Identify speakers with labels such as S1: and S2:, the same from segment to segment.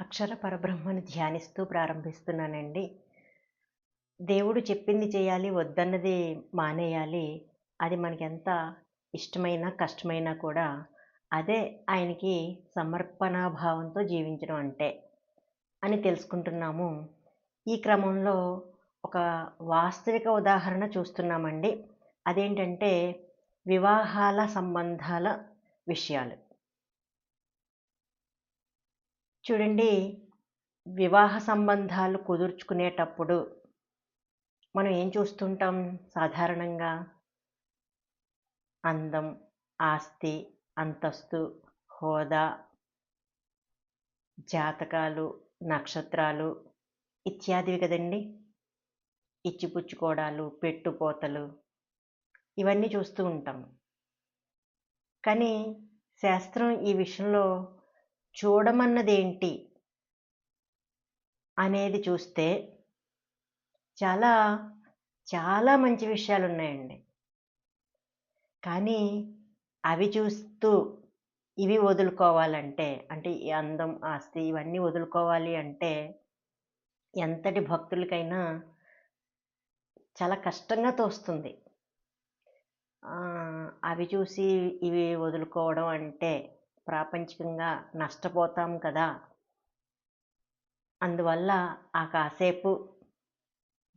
S1: అక్షర పరబ్రహ్మను ధ్యానిస్తూ ప్రారంభిస్తున్నానండి. దేవుడు చెప్పింది చేయాలి వద్దన్నది మానేయాలి అది మనకి ఎంత ఇష్టమైనా కష్టమైనా కూడా అదే ఆయనకి సమర్పణాభావంతో జీవించడం అంటే అని తెలుసుకుంటున్నాము. ఈ క్రమంలో ఒక వాస్తవిక ఉదాహరణ చూస్తున్నామండి. అదేంటంటే వివాహాల సంబంధాల విషయాలు. చూడండి వివాహ సంబంధాలు కుదుర్చుకునేటప్పుడు మనం ఏం చూస్తుంటాం? సాధారణంగా అందం ఆస్తి అంతస్తు హోదా జాతకాలు నక్షత్రాలు ఇత్యాదివి కదండి. ఇచ్చిపుచ్చుకోవడాలు పెట్టుపోతలు ఇవన్నీ చూస్తూ ఉంటాం. కానీ శాస్త్రం ఈ విషయంలో చూడమన్నదేంటి అనేది చూస్తే చాలా చాలా మంచి విషయాలు ఉన్నాయండి కానీ అవి చూస్తూ ఇవి వదులుకోవాలంటే అంటే ఈ అందం ఆస్తి ఇవన్నీ వదులుకోవాలి అంటే ఎంతటి భక్తులకైనా చాలా కష్టంగా తోస్తుంది. అవి చూసి ఇవి వదులుకోవడం అంటే ప్రాపంచికంగా నష్టపోతాం కదా. అందువల్ల ఆ కాసేపు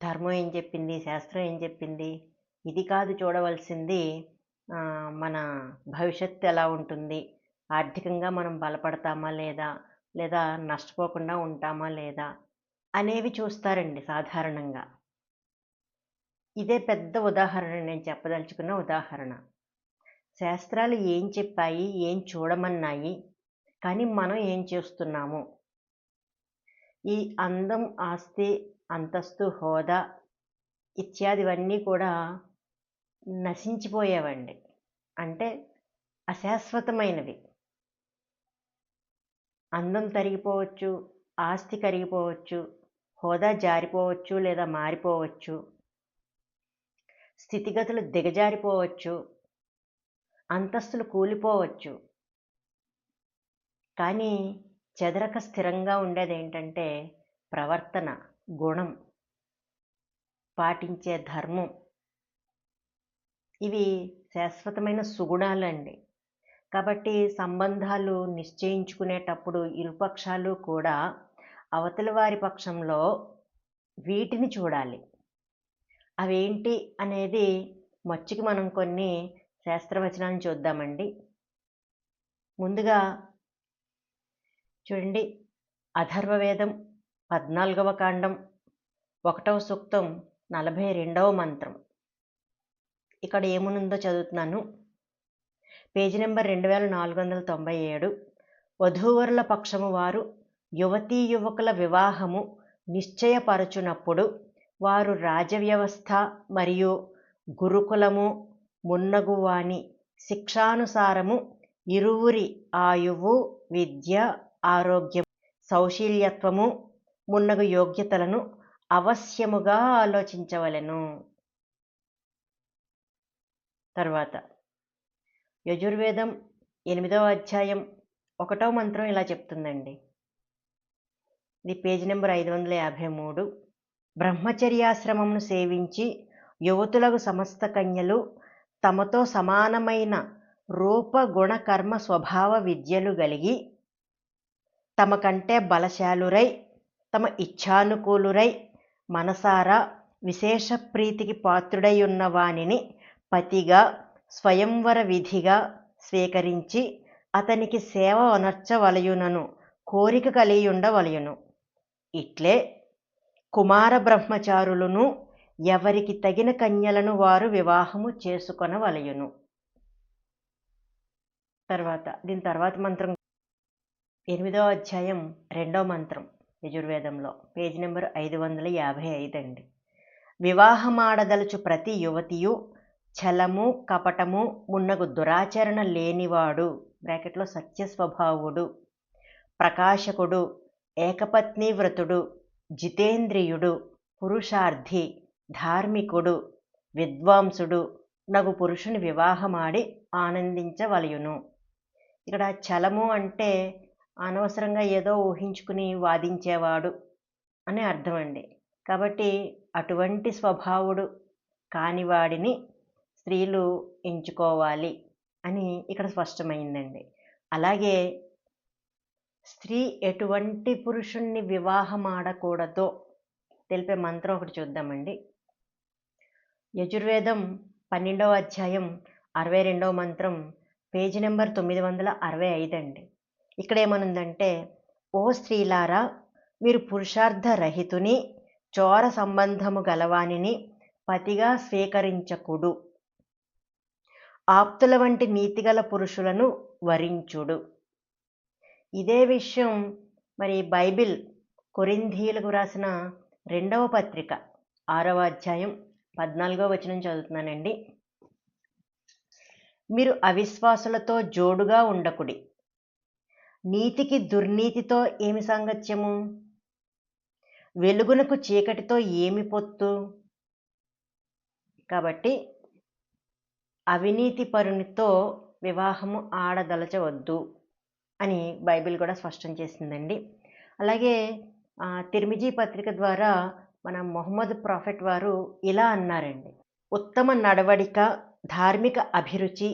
S1: ధర్మం ఏం చెప్పింది? శాస్త్రం ఏం చెప్పింది? ఇది కాదు చూడవలసింది. మన భవిష్యత్తు ఎలా ఉంటుంది? ఆర్థికంగా మనం బలపడతామా లేదా? లేదా నష్టపోకుండా ఉంటామా లేదా? అనేవి చూస్తారండి సాధారణంగా. ఇదే పెద్ద ఉదాహరణ నేను చెప్పదలుచుకున్న ఉదాహరణ. శాస్త్రాలు ఏం చెప్పాయి ఏం చూడమన్నాయి కానీ మనం ఏం చేస్తున్నాము? ఈ అందం ఆస్తి అంతస్తు హోదా ఇత్యాదివన్నీ కూడా నశించిపోయేవండి. అంటే అశాశ్వతమైనవి. అందం తరిగిపోవచ్చు ఆస్తి కరిగిపోవచ్చు హోదా జారిపోవచ్చు లేదా మారిపోవచ్చు స్థితిగతులు దిగజారిపోవచ్చు అంతస్తులు కూలిపోవచ్చు. కానీ చెదరక స్థిరంగా ఉండేది ఏంటంటే ప్రవర్తన గుణం పాటించే ధర్మం. ఇవి శాశ్వతమైన సుగుణాలండి. కాబట్టి సంబంధాలు నిశ్చయించుకునేటప్పుడు ఇరుపక్షాలు కూడా అవతలి వారి పక్షంలో వీటిని చూడాలి. అవేంటి అనేది మచ్చికి మనం కొన్ని శాస్త్రవచనాలను చూద్దామండి. ముందుగా చూడండి. అథర్వవేదం పద్నాలుగవ కాండం ఒకటవ సూక్తం నలభై రెండవ మంత్రం. ఇక్కడ ఏమునుందో చదువుతున్నాను. పేజీ నెంబర్ రెండు వేల నాలుగు వందల తొంభై ఏడు. వధూవరుల పక్షము వారు యువతీ యువకుల వివాహము నిశ్చయపరచునప్పుడు వారు రాజవ్యవస్థ మరియు గురుకులము మున్నగువాని శిక్షానుసారము ఇరువురి ఆయువు విద్య ఆరోగ్యం సౌశీల్యత్వము మున్నగు యోగ్యతలను అవశ్యముగా ఆలోచించవలెను. తర్వాత యజుర్వేదం ఎనిమిదవ అధ్యాయం ఒకటో మంత్రం ఇలా చెప్తుందండి. ఇది పేజీ నెంబర్ ఐదు వందల యాభై మూడు. బ్రహ్మచర్యాశ్రమమును సేవించి యువతులకు సమస్త కన్యలు తమతో సమానమైన రూప కర్మ స్వభావ విద్యలు కలిగి తమ కంటే బలశాలురై తమ ఇచ్ఛానుకూలురై మనసారా విశేష ప్రీతికి పాత్రుడై ఉన్న వానిని పతిగా స్వయంవర విధిగా స్వీకరించి అతనికి సేవ అనర్చవలయునను కోరిక కలిగి ఉండవలయును ఇట్లే కుమార బ్రహ్మచారులను ఎవరికి తగిన కన్యలను వారు వివాహము చేసుకొనవలయును. తర్వాత దీని తర్వాత మంత్రం. ఎనిమిదో అధ్యాయం రెండో మంత్రం యజుర్వేదంలో పేజ్ నెంబర్ ఐదు వందల యాభై ఐదు అండి. వివాహమాడదలుచు ప్రతి యువతియు ఛలము కపటము మున్నగు దురాచరణ లేనివాడు బ్రాకెట్లో సత్యస్వభావుడు ప్రకాశకుడు ఏకపత్ని వ్రతుడు జితేంద్రియుడు పురుషార్థి ధార్మికుడు విద్వాంసుడు నగు పురుషుని వివాహమాడి ఆనందించవలయును. ఇక్కడ చలము అంటే అనవసరంగా ఏదో ఊహించుకుని వాదించేవాడు అని అర్థం అండి కాబట్టి అటువంటి స్వభావుడు కానివాడిని స్త్రీలు ఎంచుకోవాలి అని ఇక్కడ స్పష్టమైందండి. అలాగే స్త్రీ ఎటువంటి పురుషుణ్ణి వివాహం ఆడకూడదో తెలిపే మంత్రం ఒకటి చూద్దామండి. యజుర్వేదం పన్నెండవ అధ్యాయం అరవై రెండవ మంత్రం పేజీ నెంబర్ తొమ్మిది వందల అరవై ఐదు అండి. ఇక్కడ ఏమనుందంటే ఓ స్త్రీలారా మీరు పురుషార్థ రహితుని చోర సంబంధము గలవానిని పతిగా స్వీకరించకుడు. ఆప్తుల వంటి నీతిగల పురుషులను వరించుడు. ఇదే విషయం మరి బైబిల్ కొరింధీలకు రాసిన రెండవ పత్రిక ఆరవ అధ్యాయం పద్నాలుగో వచనం చదువుతున్నానండి. మీరు అవిశ్వాసులతో జోడుగా ఉండకుడి. నీతికి దుర్నీతితో ఏమి సాంగత్యము? వెలుగునకు చీకటితో ఏమి పొత్తు? కాబట్టి అవినీతి పరునితో వివాహము ఆడదలచవద్దు అని బైబిల్ కూడా స్పష్టం చేసిందండి. అలాగే తిరిమిజీ పత్రిక ద్వారా మన మొహమ్మద్ ప్రాఫెట్ వారు ఇలా అన్నారండి. ఉత్తమ నడవడిక ధార్మిక అభిరుచి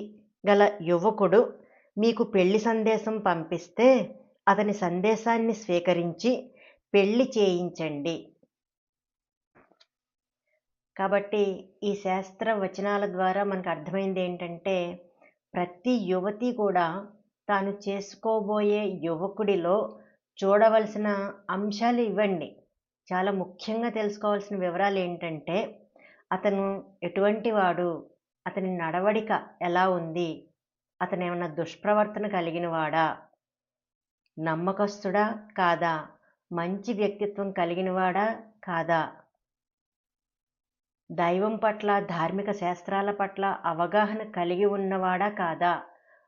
S1: గల యువకుడు మీకు పెళ్ళి సందేశం పంపిస్తే అతని సందేశాన్ని స్వీకరించి పెళ్ళి చేయించండి. కాబట్టి ఈ శాస్త్ర వచనాల ద్వారా మనకు అర్థమైంది ఏంటంటే ప్రతి యువతి కూడా తాను చేసుకోబోయే యువకుడిలో చూడవలసిన అంశాలు ఇవ్వండి. చాలా ముఖ్యంగా తెలుసుకోవాల్సిన వివరాలు ఏంటంటే అతను ఎటువంటి వాడు అతని నడవడిక ఎలా ఉంది అతను ఏమన్నా దుష్ప్రవర్తన కలిగిన వాడా నమ్మకస్తుడా కాదా మంచి వ్యక్తిత్వం కలిగినవాడా కాదా దైవం పట్ల ధార్మిక శాస్త్రాల పట్ల అవగాహన కలిగి ఉన్నవాడా కాదా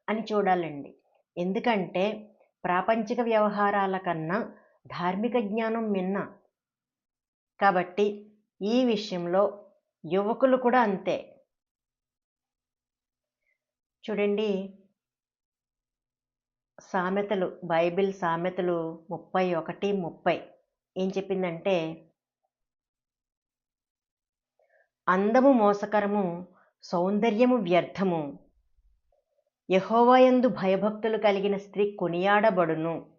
S1: అని చూడాలండి. ఎందుకంటే ప్రాపంచిక వ్యవహారాల కన్నా ధార్మిక జ్ఞానం మిన్న కాబట్టి ఈ విషయంలో యువకులు కూడా అంతే. చూడండి సామెతలు బైబిల్ సామెతలు ముప్పై ఒకటి ముప్పై. ఏం చెప్పిందంటే అందము మోసకరము సౌందర్యము వ్యర్థము. యహోవయందు భయభక్తులు కలిగిన స్త్రీ కొనియాడబడును.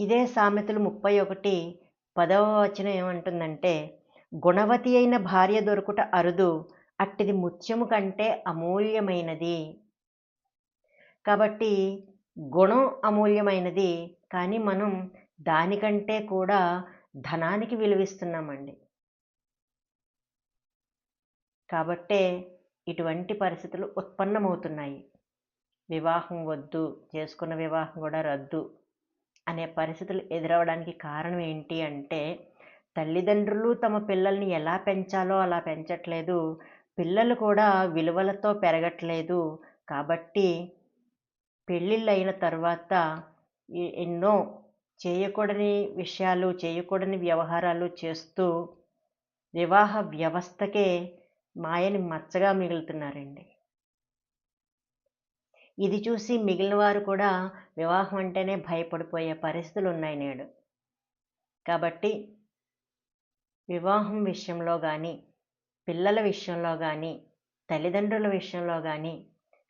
S1: ఇదే సామెతలు ముప్పై ఒకటి పదవ వచనం ఏమంటుందంటే గుణవతి అయిన భార్య దొరుకుట అరుదు అట్టిది ముత్యము కంటే అమూల్యమైనది. కాబట్టి గుణం అమూల్యమైనది కానీ మనం దానికంటే కూడా ధనానికి విలువిస్తున్నామండి. కాబట్టే ఇటువంటి పరిస్థితులు ఉత్పన్నమవుతున్నాయి. వివాహం వద్దు చేసుకున్న వివాహం కూడా రద్దు. అనే పరిస్థితులు ఎదురవడానికి కారణం ఏంటి అంటే తల్లిదండ్రులు తమ పిల్లల్ని ఎలా పెంచాలో అలా పెంచట్లేదు. పిల్లలు కూడా విలువలతో పెరగట్లేదు. కాబట్టి పెళ్ళిళ్ళు అయిన తర్వాత ఎన్నో చేయకూడని విషయాలు చేయకూడని వ్యవహారాలు చేస్తూ వివాహ వ్యవస్థకే మాయని మచ్చగా మిగులుతున్నారండి. ఇది చూసి మిగిలిన వారు కూడా వివాహం అంటేనే భయపడిపోయే పరిస్థితులు ఉన్నాయి నేడు. కాబట్టి వివాహం విషయంలో కానీ పిల్లల విషయంలో కానీ తల్లిదండ్రుల విషయంలో కానీ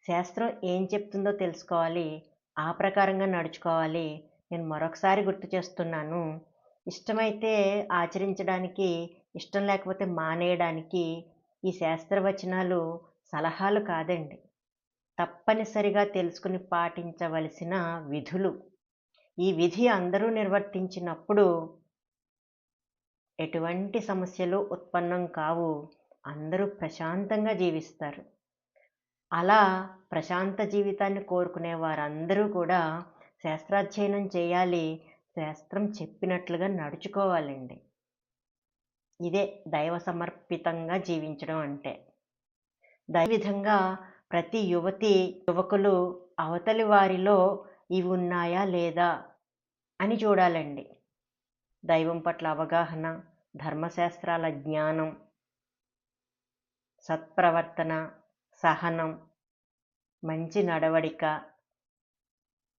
S1: శాస్త్రం ఏం చెప్తుందో తెలుసుకోవాలి ఆ ప్రకారంగా నడుచుకోవాలి నేను మరొకసారి గుర్తు చేస్తున్నాను. ఇష్టమైతే ఆచరించడానికి ఇష్టం లేకపోతే మానేయడానికి ఈ శాస్త్రవచనాలు సలహాలు కాదండి. తప్పనిసరిగా తెలుసుకుని పాటించవలసిన విధులు. ఈ విధి అందరూ నిర్వర్తించినప్పుడు ఎటువంటి సమస్యలు ఉత్పన్నం కావు. అందరూ ప్రశాంతంగా జీవిస్తారు. అలా ప్రశాంత జీవితాన్ని కోరుకునే వారందరూ కూడా శాస్త్రాధ్యయనం చేయాలి శాస్త్రం చెప్పినట్లుగా నడుచుకోవాలండి. ఇదే దైవ సమర్పితంగా జీవించడం అంటే. విధంగా ప్రతి యువతి యువకులు అవతలి వారిలో ఇవి ఉన్నాయా లేదా అని చూడాలండి. దైవం పట్ల అవగాహన ధర్మశాస్త్రాల జ్ఞానం సత్ప్రవర్తన సహనం మంచి నడవడిక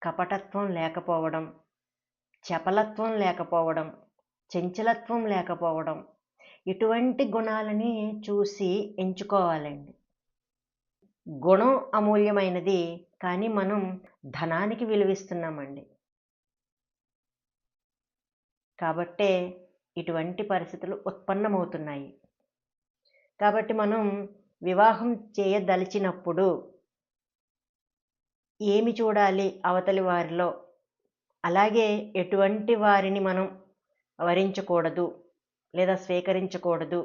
S1: కపటత్వం లేకపోవడం చపలత్వం లేకపోవడం చంచలత్వం లేకపోవడం ఇటువంటి గుణాలని చూసి ఎంచుకోవాలండి. గుణం అమూల్యమైనది కానీ మనం ధనానికి విలువిస్తున్నామండి. కాబట్టే ఇటువంటి పరిస్థితులు ఉత్పన్నమవుతున్నాయి. కాబట్టి మనం వివాహం చేయదలిచినప్పుడు ఏమి చూడాలి అవతలి వారిలో? అలాగే ఎటువంటి వారిని మనం వరించకూడదు లేదా స్వీకరించకూడదు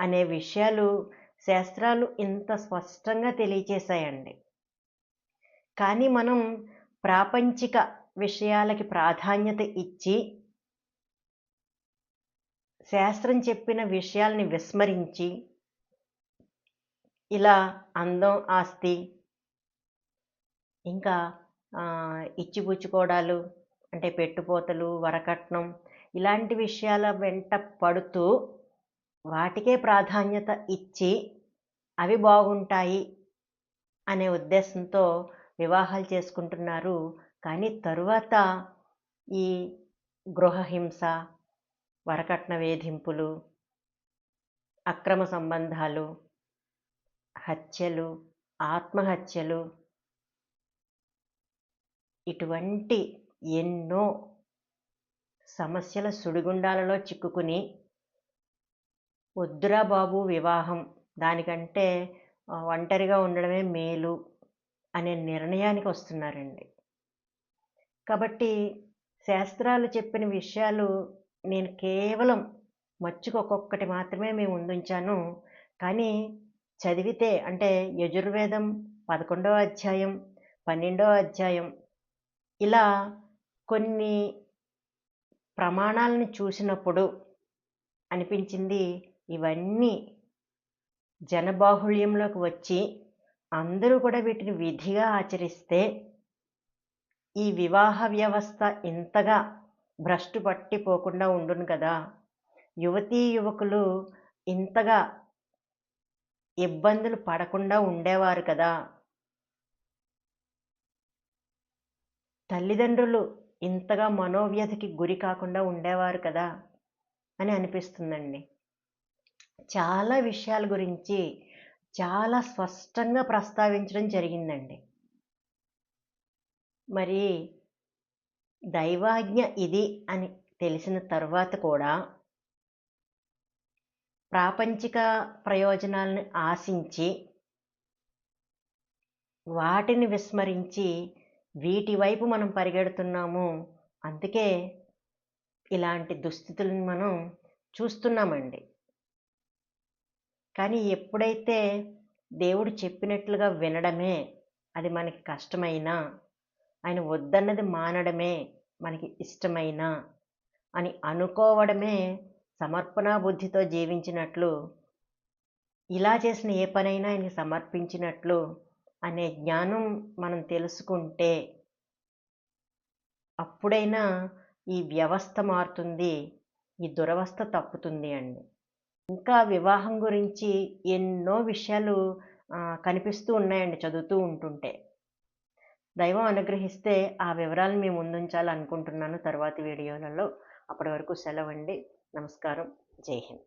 S1: అనే విషయాలు శాస్త్రాలు ఇంత స్పష్టంగా తెలియచేశాయండి. కానీ మనం ప్రాపంచిక విషయాలకి ప్రాధాన్యత ఇచ్చి శాస్త్రం చెప్పిన విషయాల్ని విస్మరించి ఇలా అందం ఆస్తి ఇంకా ఇచ్చిపుచ్చుకోవడాలు అంటే పెట్టుపోతలు వరకట్నం ఇలాంటి విషయాల వెంట పడుతూ వాటికే ప్రాధాన్యత ఇచ్చి అవి బాగుంటాయి అనే ఉద్దేశంతో వివాహాలు చేసుకుంటున్నారు. కానీ తరువాత ఈ గృహహింస వరకట్న వేధింపులు అక్రమ సంబంధాలు హత్యలు ఆత్మహత్యలు ఇటువంటి ఎన్నో సమస్యల సుడిగుండాలలో చిక్కుకుని వద్దురా బాబు వివాహం దానికంటే ఒంటరిగా ఉండడమే మేలు అనే నిర్ణయానికి వస్తున్నారండి. కాబట్టి శాస్త్రాలు చెప్పిన విషయాలు నేను కేవలం మచ్చుకు ఒక్కొక్కటి మాత్రమే మేము ముందుంచాను కానీ చదివితే అంటే యజుర్వేదం పదకొండవ అధ్యాయం పన్నెండవ అధ్యాయం ఇలా కొన్ని ప్రమాణాలను చూసినప్పుడు అనిపించింది ఇవన్నీ జనబాహుళ్యంలోకి వచ్చి అందరూ కూడా వీటిని విధిగా ఆచరిస్తే ఈ వివాహ వ్యవస్థ ఇంతగా భ్రష్టు పట్టిపోకుండా ఉండును కదా. యువతీ యువకులు ఇంతగా ఇబ్బందులు పడకుండా ఉండేవారు కదా. తల్లిదండ్రులు ఇంతగా మనోవ్యధికి గురి కాకుండా ఉండేవారు కదా అని అనిపిస్తుందండి. చాలా విషయాల గురించి చాలా స్పష్టంగా ప్రస్తావించడం జరిగిందండి. మరి దైవాజ్ఞ ఇది అని తెలిసిన తర్వాత కూడా ప్రాపంచిక ప్రయోజనాలను ఆశించి వాటిని విస్మరించి వీటి వైపు మనం పరిగెడుతున్నాము. అందుకే ఇలాంటి దుస్థితులను మనం చూస్తున్నామండి. కానీ ఎప్పుడైతే దేవుడు చెప్పినట్లుగా వినడమే అది మనకి కష్టమైనా ఆయన వద్దన్నది మానడమే మనకి ఇష్టమైనా అని అనుకోవడమే సమర్పణ బుద్ధితో జీవించినట్లు ఇలా చేసిన ఏ పనైనా ఆయనకి సమర్పించినట్లు అనే జ్ఞానం మనం తెలుసుకుంటే అప్పుడైనా ఈ వ్యవస్థ మారుతుంది ఈ దురవస్థ తప్పుతుంది అండి. ఇంకా వివాహం గురించి ఎన్నో విషయాలు కనిపిస్తూ ఉన్నాయండి చదువుతూ ఉంటుంటే. దైవం అనుగ్రహిస్తే ఆ వివరాలను మేము ముందుంచాలనుకుంటున్నాను తర్వాతి వీడియోలలో. అప్పటి వరకు సెలవండి. నమస్కారం. జై హింద్.